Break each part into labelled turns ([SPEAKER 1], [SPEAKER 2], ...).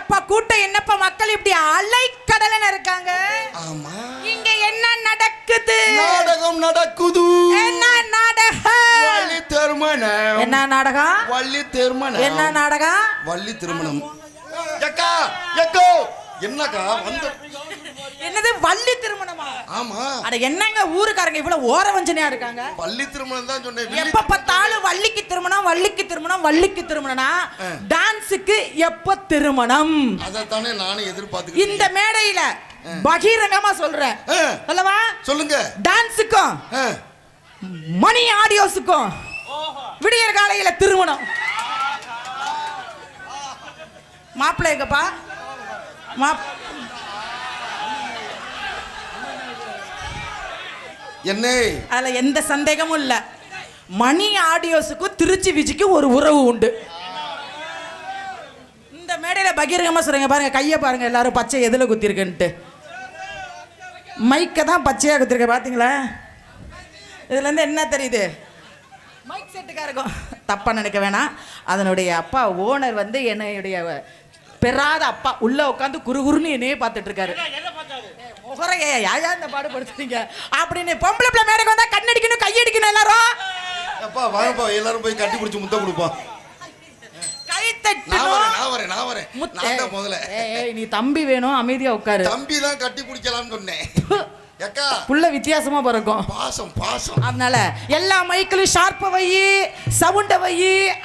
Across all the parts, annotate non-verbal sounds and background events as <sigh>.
[SPEAKER 1] அப்பா கூட்டம் என்னப்பா? மக்கள் இப்படி அலைக்கடலன்னு இருக்காங்க.
[SPEAKER 2] ஆமா.
[SPEAKER 1] இங்க என்ன நடக்குது?
[SPEAKER 2] நாடகம் நடக்குது.
[SPEAKER 1] என்ன நாடகம்?
[SPEAKER 2] வள்ளி திருமணம்.
[SPEAKER 1] என்ன நாடகம்?
[SPEAKER 2] வள்ளி திருமணம்.
[SPEAKER 1] என்ன நாடகம்?
[SPEAKER 2] வள்ளி திருமணம். எக்கா எக்கோ என்னக்கா வந்து
[SPEAKER 1] என்னது வள்ளி திருமணமா?
[SPEAKER 2] ஆமா.
[SPEAKER 1] அட என்னங்க ஊருக்காரங்க இவ்வளவு ஓர வஞ்சனையா இருக்காங்க?
[SPEAKER 2] வள்ளி திருமணம் தான் சொன்னேன்.
[SPEAKER 1] எப்ப பார்த்தாலும் வள்ளிக்கு திருமணம் வள்ளிக்கு திருமணம் வள்ளிக்கு திருமணம்னா டான்ஸுக்கு எப்ப திருமணம்?
[SPEAKER 2] அதைத்தானே நானும் எதிர்பார்த்துக்கிட்டு
[SPEAKER 1] இந்த மேடையில பகிரங்கமா சொல்றேன்.
[SPEAKER 2] ஆ.
[SPEAKER 1] அல்லவா?
[SPEAKER 2] சொல்லுங்க.
[SPEAKER 1] டான்ஸுக்கும். மணி ஆடியோஸுக்கும் விடியற் காலையில திருமணம். மாப்பிள்ளை எங்கப்பா? மாப்
[SPEAKER 2] என்ன?
[SPEAKER 1] அதுல எந்த சந்தேகமும் இல்ல. மணி ஆடியோஸுக்கும் திருச்சி விஜிக்கும் ஒரு உறவு உண்டு. இந்த மேடையில பகிரங்கமா சொல்றீங்க. பாருங்க கையை பாருங்க எல்லாரும் பச்சை எதுல குத்திருக்குன்ட்டு. மைக்கை தான் பச்சையா குத்திருக்க பாத்தீங்களா? இதுல இருந்து என்ன தெரியுது? மைக் செட்டுக்கா இருக்கும் தப்பா நினைக்க வேணாம். அதனுடைய அப்பா ஓனர் வந்து என்னுடைய பெறாத அப்பா. உள்ள உட்காந்து குறுகுறுன்னு என்னையே பார்த்துட்டு முகரைய யாயா இந்த பாடுபடுத்துறீங்க அப்படின்னு பொம்பளை பிள்ளை மேடைக்கு வந்தா கண்ணடிக்கணும் கையடிக்கணும் எல்லாரும்.
[SPEAKER 2] அப்பா வாங்கப்பா எல்லாரும் போய் கட்டி பிடிச்சி கொடுப்போம்.
[SPEAKER 1] முத்த- ஏய், நீ தம்பி வேணும் அமைதியா உட்காரு.
[SPEAKER 2] தம்பி தான் கட்டி பிடிக்கலாம்னு சொன்னேன். <laughs>
[SPEAKER 1] புள்ள வித்தியாசமா பிறக்கும்.
[SPEAKER 2] பாசம் பாசம்.
[SPEAKER 1] அதனால எல்லா மைக்கிலும் ஷார்ப்பை வை சவுண்டை வை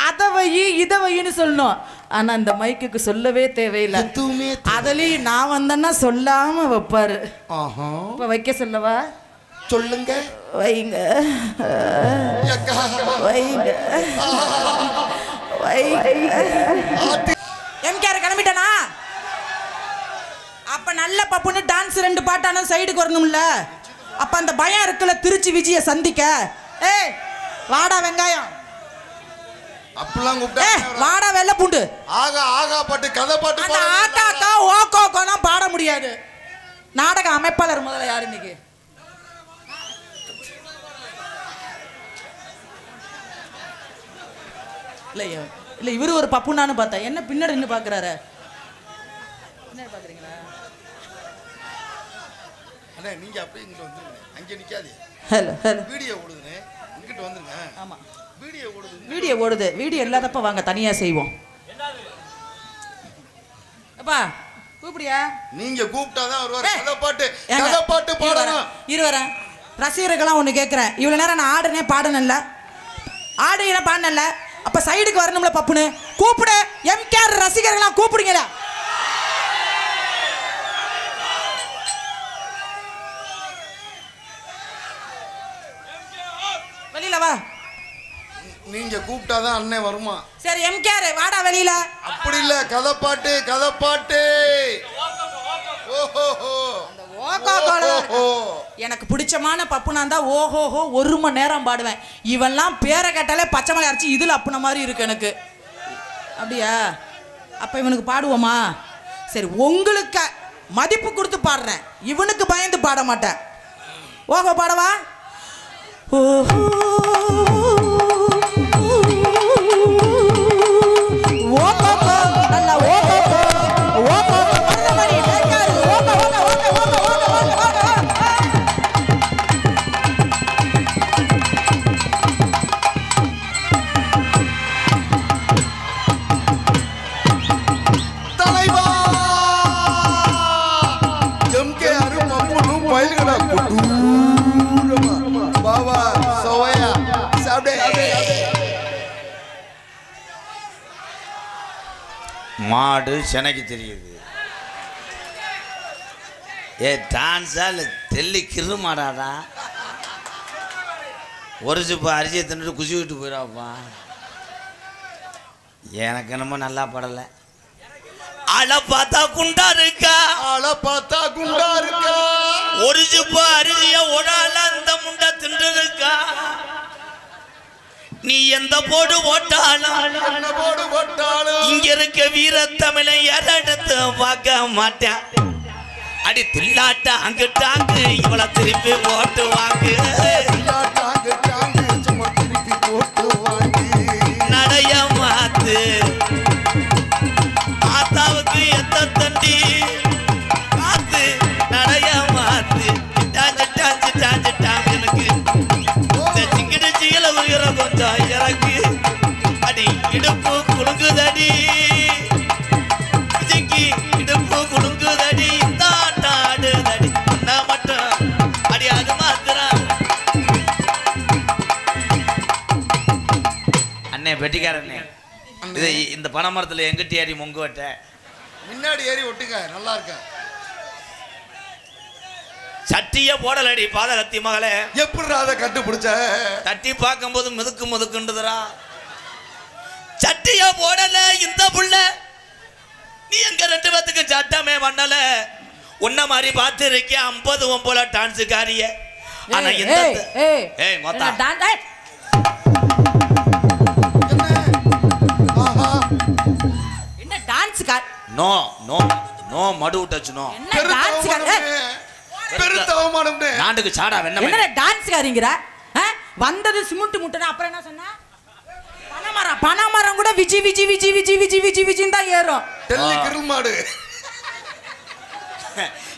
[SPEAKER 1] அதை வை இதை வைன்னு சொல்லணும். ஆனா இந்த மைக்குக்கு சொல்லவே தேவையில்லை.
[SPEAKER 2] எதுவுமே
[SPEAKER 1] அதுலயும் நான் வந்தேன்னா சொல்லாம வைப்பாரு.
[SPEAKER 2] ஆஹா.
[SPEAKER 1] இப்ப வைக்க சொல்லவா?
[SPEAKER 2] சொல்லுங்க.
[SPEAKER 1] வைங்க. வைங்க. வைங்க.
[SPEAKER 2] ஆத்தி.
[SPEAKER 1] எம்கேஆர் கிளம்பிட்டானா? அப்ப நல்ல பப்புன்னு டான்ஸ் ரெண்டு பாட்டான சைடுக்கு வரணும்ல. அப்ப அந்த பயம் இருக்குல்ல திருச்சி விஜய சந்திக்க. ஏய் வாடா வெங்காயம்.
[SPEAKER 2] அப்படிலாம் கூப்பிட்டா
[SPEAKER 1] வாடா வெள்ளை பூண்டு.
[SPEAKER 2] ஆகா ஆகா பாட்டு கதை பாட்டு
[SPEAKER 1] அந்த
[SPEAKER 2] பாடுறது
[SPEAKER 1] ஆக்காக்கா ஓகோக்கோலாம் பாட முடியாது. நாடக அமைப்பாளர் முதல்ல யாரு இன்னைக்கு? இல்லையா இல்ல இவரு ஒரு பப்புனான்னு பார்த்தேன் என்ன பின்னாடி நின்று பாக்குறாரு? பின்னாடி பாக்குறீங்களா?
[SPEAKER 2] அண்ணே நீங்க அப்படியே இங்கிட்டு வந்துருங்க அங்க நிக்காதே.
[SPEAKER 1] Hello hello.
[SPEAKER 2] வீடியோ
[SPEAKER 1] ஆமா
[SPEAKER 2] வீடியோ ஓடுது.
[SPEAKER 1] வீடியோ ஓடுது. வீடியோ இல்லாதப்ப வாங்க தனியா செய்வோம். அப்பா கூப்பிடியா?
[SPEAKER 2] நீங்க கூப்பிட்டாதான் வருவார். கதை பாட்டு கதை பாட்டு பாடணும்.
[SPEAKER 1] இரு வரேன் ரசிகர்கள்லாம் ஒன்று கேட்குறேன் இவ்வளோ நேரம் நான் ஆடுனே பாடணும்ல ஆடுகிற பாடணும்ல அப்போ சைடுக்கு வரணும்ல பப்புனு. கூப்பிடு. எம்கேஆர் ரசிகர்கள்லாம் கூப்பிடுங்களா வெளியில வா
[SPEAKER 2] நீங்க கூப்பிட்டாதான் அண்ணன் வருமா?
[SPEAKER 1] சரி எம்கேஆர் வாடா வெளியில.
[SPEAKER 2] அப்படி இல்ல கதை பாட்டு கதை பாட்டு.
[SPEAKER 1] எனக்கு பிடிச்சமான பப்புனா தான் ஓஹோஹோ ஒரு மணி நேரம் பாடுவேன். இவன்லாம் பேரை கேட்டாலே பச்சை மலை அரைச்சி இதில் அப்புன மாதிரி இருக்கு எனக்கு. அப்படியா? அப்போ இவனுக்கு பாடுவோமா? சரி உங்களுக்கு மதிப்பு கொடுத்து பாடுறேன். இவனுக்கு பயந்து பாட மாட்டேன். ஓஹோ பாடவா? ஓஹோ.
[SPEAKER 3] மாடு செனைக்கு தெரியுது. ஏ டான்ஸா இல்லை தெல்லி கிரு மாடாடா? ஒரு சிப்ப அரிசியை தின்னுட்டு குசி விட்டு போயிடாப்பா எனக்கு என்னமோ நல்லா படலை. அழ பார்த்தா குண்டா இருக்கா?
[SPEAKER 2] ஆளை பார்த்தா குண்டா இருக்கா?
[SPEAKER 3] ஒரு சிப்ப அரிசிய உடால அந்த முண்டை தின்று நீ எந்த போடு போட்டாலும். இங்க இருக்க வீரத்தமிழை யாரெடுத்து பார்க்க மாட்டேன் அடி தில்லாட்ட இவளை
[SPEAKER 2] ஐயா, டாங்கு, சும்மா திருப்பி போட்டு வாங்கி.
[SPEAKER 3] குலுங்குதடி விஜய்க்கு இடுப்பு குலுங்குதடி தாட்டாடுதடி நான் மட்டும் அடி அது மாத்திரம் அண்ணே. பெட்டிக்காரண்ணே இது இந்த பனைமரத்தில் எங்கிட்ட ஏறி மொங்கு வட்ட?
[SPEAKER 2] முன்னாடி ஏறி ஒட்டுங்க நல்லா இருக்க.
[SPEAKER 3] சட்டியே போடலடி பாதகத்தி மகளே.
[SPEAKER 2] எப்படி அதை கண்டுபிடிச்ச?
[SPEAKER 3] தட்டி பார்க்கும்போது மிதுக்கு மிதுக்குண்டுதுரா சட்டிய போடல இந்த புள்ள. நீ எங்க ரெண்டு பேத்துக்கு சட்டமே பண்ணல? உன்ன மாதிரி பார்த்து இருக்கேன் ஐம்பது ஒன்பதுல டான்ஸுக்காரிய ஆனா இந்த
[SPEAKER 1] ஏய், ஏய்.
[SPEAKER 3] ஏய் மொத்தா.
[SPEAKER 1] என்ன டான்ஸ் கா?
[SPEAKER 3] நோ நோ நோ மடு டச் நோ.
[SPEAKER 1] டான்ஸ் கா? ஏய்,
[SPEAKER 2] அவமானம்னே. பெருத்த அவமானம்னே.
[SPEAKER 3] நாட்டுக்கு சாடா வெண்ண
[SPEAKER 1] என்ன டான்ஸ் காரிங்கிற வந்தது சிமெண்ட் முட்டைனா அப்புறம் என்ன சொன்ன? பனைமரம். பனைமரம் கூட விஜி விஜி விஜி விஜி விஜி விஜி விஜின்னு தான் ஏறும்.
[SPEAKER 2] டெல்லி
[SPEAKER 3] ஆ.
[SPEAKER 2] கிருள் மாடு <laughs>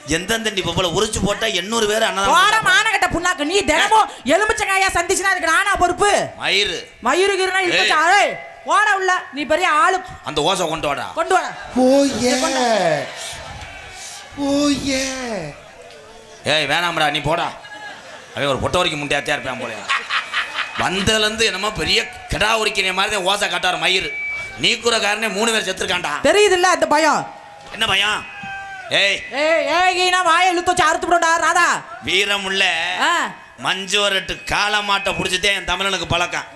[SPEAKER 3] எந்தெந்த நீ போல உரிச்சு போட்டா எண்ணூறு பேர் அண்ணன்
[SPEAKER 1] மானகட்ட புண்ணாக்கு. நீ தினமும் எலுமிச்சங்காயா சந்திச்சுனா அதுக்கு நானா பொறுப்பு?
[SPEAKER 3] மயிறு.
[SPEAKER 1] மயூருகிருனா இழுச்சா ஏய். போட உள்ள. நீ பெரிய ஆளு.
[SPEAKER 3] அந்த ஓசை கொண்டு வாடா.
[SPEAKER 1] கொண்டு வர
[SPEAKER 2] ஓ ஏ ஓ ஏ
[SPEAKER 3] ஏய் வேணாம்டா நீ போடா. அவன் ஒரு பொட்டை வரைக்கும் முண்டியாத்தியா இருப்பான் போல வந்ததுலேருந்து என்னமோ பெரிய கிடா உரிக்கிற மாதிரி தான் ஓசை காட்டார் மயிர். நீ கூற காரனே மூணு பேர் செத்துருக்கான்டா.
[SPEAKER 1] தெரியுதுல்ல அந்த பயம்?
[SPEAKER 3] என்ன பையன் ஏய்
[SPEAKER 1] ஏய் ஏய் கீனா வாயை இழுத்து வச்சு அறுத்து போடா ராதா.
[SPEAKER 3] வீரமுள்ள
[SPEAKER 1] ஆ.
[SPEAKER 3] மஞ்சு வரட்டு காளை மாட்டை பிடிச்சதே என் தமிழனுக்கு பழக்கம்.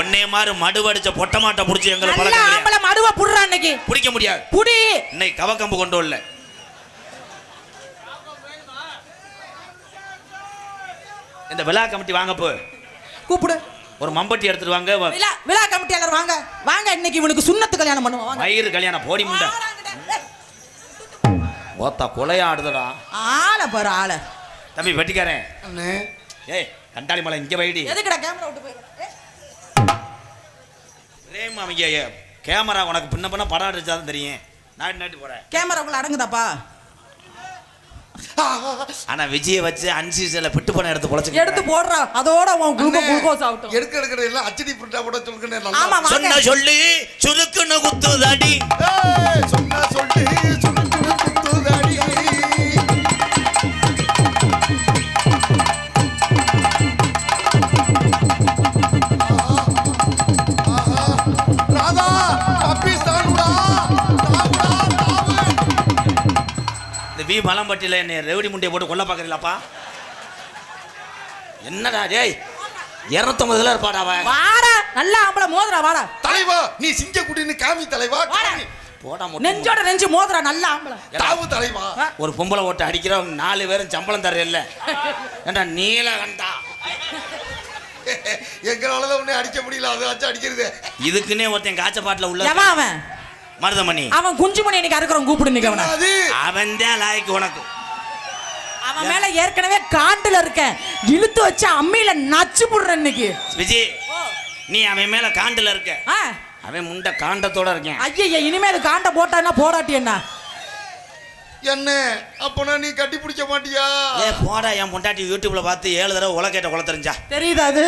[SPEAKER 3] ஒன்னே மாதிரி மடுவடிச்ச பொட்டை மாட்டை பிடிச்சி எங்களுக்கு பழக்கம்.
[SPEAKER 1] ஆம்பளை மடுவ புடுறா இன்னைக்கு.
[SPEAKER 3] பிடிக்க முடியாது.
[SPEAKER 1] புடி.
[SPEAKER 3] இன்னைக்கு கவக்கம்பு கொண்டு வரல. இந்த விழா கமிட்டி வாங்க போ.
[SPEAKER 1] கூப்பிடு.
[SPEAKER 3] ஒரு மம்பட்டி எடுத்துட்டு வாங்க.
[SPEAKER 1] விழா விழா கமிட்டியாளர் வாங்க. வாங்க இன்னைக்கு இவனுக்கு சுண்ணத்து கல்யாணம் பண்ணுவோம். வாங்க.
[SPEAKER 3] மயிறு கல்யாணம் போடி முண்டை. ஓத்தா கொலையாடுதடா.
[SPEAKER 1] ஆளை பாரு ஆளை.
[SPEAKER 3] தம்பி வெட்டிக்காரன்.
[SPEAKER 2] அண்ணே.
[SPEAKER 3] ஏய் கண்டாளி மலை இங்க வைடி.
[SPEAKER 1] எதுக்குடா கேமரா விட்டு போய்
[SPEAKER 3] பிரேம் அவங்க கேமரா உனக்கு பின்ன பின்ன படம் அடிச்சாதான் தெரியும். நாட்டு நாட்டி போறேன்.
[SPEAKER 1] கேமராக்குள்ள அடங்குதாப்பா.
[SPEAKER 3] ஆனா விஜயை வச்சு அன்சீசன்ல பிட்டு பணம் எடுத்து பொழைச்சு
[SPEAKER 1] எடுத்து போடுறா. அதோட உன் குளுக்கோ குளுக்கோஸ் ஆகட்டும்.
[SPEAKER 2] எடுக்க எடுக்கிற எல்லாம் அச்சடி பிரிண்டா போட சொல்லுங்க
[SPEAKER 3] சொன்ன. சொல்லி சுருக்குன்னு குத்துதடி.
[SPEAKER 2] சொன்னா சொல்லி.
[SPEAKER 3] இந்த வி மலம்பட்டியில என்னை ரெவடி முண்டையை போட்டு கொல்ல பாக்குறீங்களாப்பா என்னடா டேய் இரநூத்தொம்பதுல இருப்பாடா அவன்.
[SPEAKER 1] வாடா நல்ல ஆம்பளை மோதுறா வாடா.
[SPEAKER 2] தலைவா நீ சிங்கக்குடின்னு காமி தலைவா. காமி.
[SPEAKER 3] போடா மொட்டை
[SPEAKER 1] நெஞ்சோட நெஞ்சு மோதுறா நல்ல ஆம்பளை.
[SPEAKER 2] தாவு தலைவா.
[SPEAKER 3] ஒரு பொம்பளை ஓட்டு அடிக்கிறவங்க நாலு பேரும் சம்பளம் தர இல்ல ஏண்டா நீலகண்டா <laughs>
[SPEAKER 2] எங்களாலதான் உன்னை அடிக்க முடியல அதை வச்சு அடிக்கிறது.
[SPEAKER 3] இதுக்குன்னே ஒருத்தன் காய்ச்ச பாட்டில் உள்ள
[SPEAKER 1] அவன்?
[SPEAKER 3] மருதமணி.
[SPEAKER 1] அவன் குஞ்சு மணி இன்னைக்கு அறுக்கிறவன் கூப்பிடு நீங்க அவனை
[SPEAKER 2] அது
[SPEAKER 3] அவன் தான் லாய்க்கு உனக்கு.
[SPEAKER 1] அவன் மேல ஏற்கனவே காண்டுல இருக்கேன். இழுத்து வச்சு அம்மியில நச்சு புடுறேன் இன்னைக்கு.
[SPEAKER 3] விஜய் நீ அவன் மேல காண்டுல இருக்க.
[SPEAKER 1] ஆ.
[SPEAKER 3] அவன் முண்டை காண்டத்தோட இருக்கேன்.
[SPEAKER 1] ஐயா இனிமேல் காண்ட போட்டான்னா போடாட்டி என்ன?
[SPEAKER 2] என்ன? அப்பனா நீ கட்டி பிடிக்க மாட்டியா?
[SPEAKER 3] ஏ போடா என் பொண்டாட்டி யூடியூப்ல பார்த்து ஏழு தடவை உலகேட்ட குல தெரிஞ்சா.
[SPEAKER 1] தெரியுதா அது?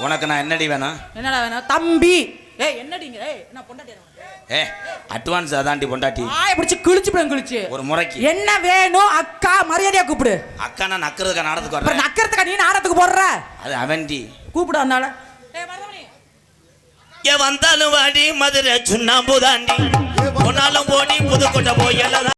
[SPEAKER 3] உனக்கு நான் என்னடி வேணும்?
[SPEAKER 1] என்னடா வேணும்? தம்பி. ஏய் என்னடிங்க ஏய் என்ன பொண்டாட்டி
[SPEAKER 3] ஏ அட்வான்ஸ் அதாண்டி பொண்டாட்டி.
[SPEAKER 1] ஆய பிடிச்சு கிழிச்சு போய் கிழிச்சு.
[SPEAKER 3] ஒரு முறைக்கு.
[SPEAKER 1] என்ன வேணும் அக்கா மரியாதையா கூப்பிடு.
[SPEAKER 3] அக்கா நான் நக்கிறதுக்கா நாடத்துக்கு வர்றேன்
[SPEAKER 1] நக்கறதுக்கா நீ நாடத்துக்கு போடுற?
[SPEAKER 3] அது அவன்டி.
[SPEAKER 1] கூப்பிடு அதனால. ஏய் மருதமணி.
[SPEAKER 3] ஏ வந்தாலும் வாடி மதுரை சுண்ணாம்பு தாண்டி. போனாலும் போடி புதுக்கோட்டை போய் எல்லாம்